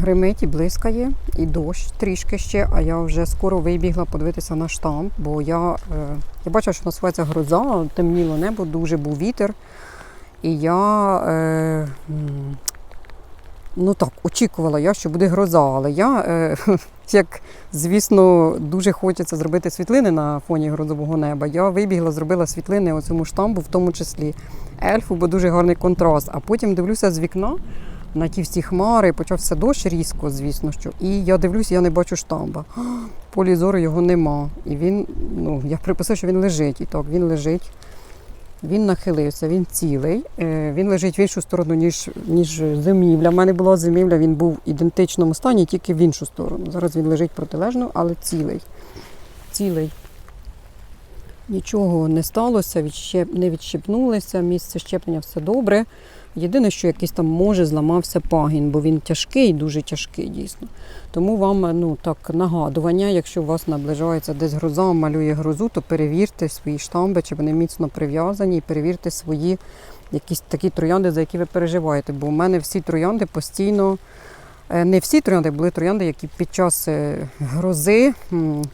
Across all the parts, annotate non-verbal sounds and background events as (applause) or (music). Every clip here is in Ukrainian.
Гримить і блискає, і дощ трішки ще, а я вже скоро вибігла подивитися на штамп, бо я, е, я бачила, що насувається гроза, темніло небо, дуже був вітер. І я е, ну так, очікувала я, що буде гроза, але я, е, (laughs) як звісно, дуже хочеться зробити світлини на фоні грозового неба. Я вибігла, зробила світлини оцьому штампу, в тому числі ельфу, бо дуже гарний контраст. А потім дивлюся з вікна на ті всі хмари, почався дощ різко, звісно, що. І я дивлюся, я не бачу штамба. (gasps) Полі зору його нема. І він, ну, я приписав, що він лежить. І так, він лежить. Він нахилився, він цілий. Е, Він лежить в іншу сторону, ніж, ніж зимівля. У мене була зимівля, він був в ідентичному стані, тільки в іншу сторону. Зараз він лежить протилежно, але цілий. Цілий. Нічого не сталося, відщеп... не відщепнулося, місце щеплення все добре. Єдине, що якийсь там може зламався пагін, бо він тяжкий, дуже тяжкий дійсно. Тому вам ну так нагадування, якщо у вас наближається десь гроза, малює грозу, то перевірте свої штамби, чи вони міцно прив'язані, і перевірте свої якісь такі троянди, за які ви переживаєте. Бо у мене всі троянди постійно. Е, Не всі троянди були троянди, які під час е, грози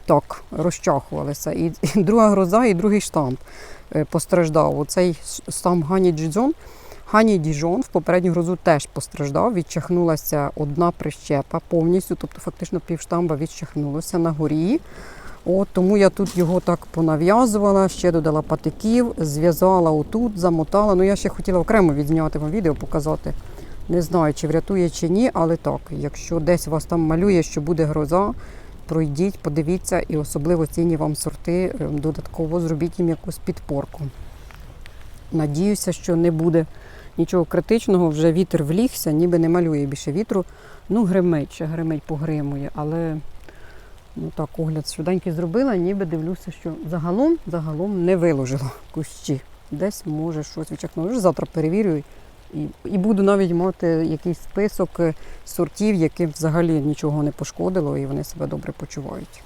так розчахувалися. І, (laughs) друга гроза, і другий штамп е, постраждав. Оцей штамп Гані Діджон. Гані Діжон в попередню грозу теж постраждав. Відчахнулася одна прищепа повністю, тобто фактично півштамба відчахнулося на горі. От, тому я тут його так понав'язувала, ще додала патиків, зв'язала отут, замотала. Ну я ще хотіла окремо відзняти вам відео, показати. Не знаю, чи врятує, чи ні, але так, якщо десь вас там малює, що буде гроза, пройдіть, подивіться, і особливо цінні вам сорти, е, додатково зробіть їм якусь підпорку. Надіюся, що не буде нічого критичного, вже вітер влігся, ніби не малює більше вітру. Ну, гримить, ще гримить, погримує, але ну так, огляд швиденький зробила, ніби дивлюся, що загалом, загалом не виложила кущі. Десь може щось відчахнуло. Вже завтра перевірю і, буду навіть мати якийсь список е, сортів, яким взагалі нічого не пошкодило і вони себе добре почувають.